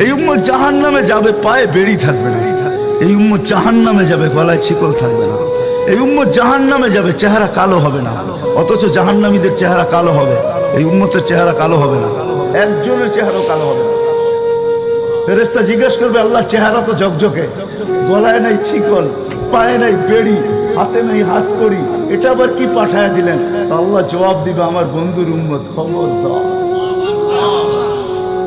এই উম্মত জাহান নামে যাবে, পায়ে বেড়ি থাকবে না। এই উম্মত জাহান নামে যাবে, গলায় শিকল থাকবে না। এই উম্মত জাহান নামে যাবে, চেহারা কালো হবে না। অথচ জাহান্নামীদের চেহারা কালো হবে। এই উম্মতের চেহারা কালো হবে না। একজনের চেহারাও কালো হবে না। ফেরেস্তা জিজ্ঞেস করবে আল্লাহ চেহারা তো ঝকঝকে। গলায় নাই চিকল পায়ে নাই বেড়ি, হাতে নাই হাত করি এটা আবার কি পাঠায় দিলেন? আল্লাহ জবাব দিবে, আমার বন্ধুর উম্মত খবর দাও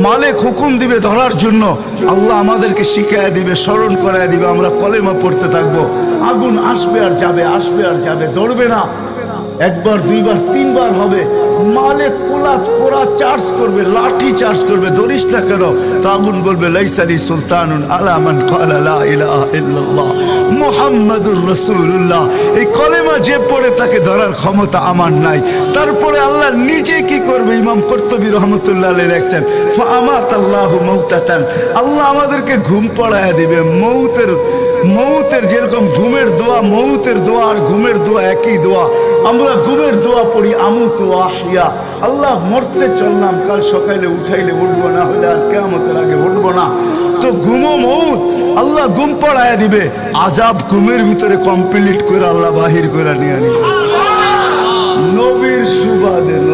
মালিক হুকুম দিবে ধরার জন্য। আল্লাহ আমাদেরকে শিখায় দিবে, স্মরণ করায় দিবে, আমরা কলেমা পড়তে থাকব। আগুন আসবে আর যাবে, আসবে আর যাবে দৌড়বে না। একবার, দুইবার, তিনবার হবে। মালিক পোলা পোড়া চার্জ করবে, লাঠি চার্জ করবে, ধরিস না কেন? তো আগুন বলবে লাইসালি সুলতানুন আলামান মুহাম্মাদুর রাসূলুল্লাহ। এই কলেমা যে পড়ে তাকে ধরার ক্ষমতা আমার নাই। তারপরে আল্লাহ নিজে কি করবে? ইমাম কর্তবী রহমতুল্লাহ লেখছেন ফামাত আল্লাহু মাউতাতান। আল্লাহ আমাদেরকে ঘুম পড়ায় দিবে। মৌতের মৌতের যেরকম ঘুমের দোয়া, মৌতের দোয়া আর ঘুমের দোয়া একই দোয়া। আমরা ঘুমের দোয়া পড়ি আমু তো আহিয়া। আল্লাহ মরতে চললাম, কাল সকালে উঠাইলে উঠবো না, হলে আর কেমতের আগে উঠবো না। তো ঘুমো মৌত, আল্লাহ ঘুম পড়ায় দিবে। আজাব ঘুমের ভিতরে কমপ্লিট করে আল্লাহ বাহির করে নিয়ে আনিবে নবীর সুবাদে নবী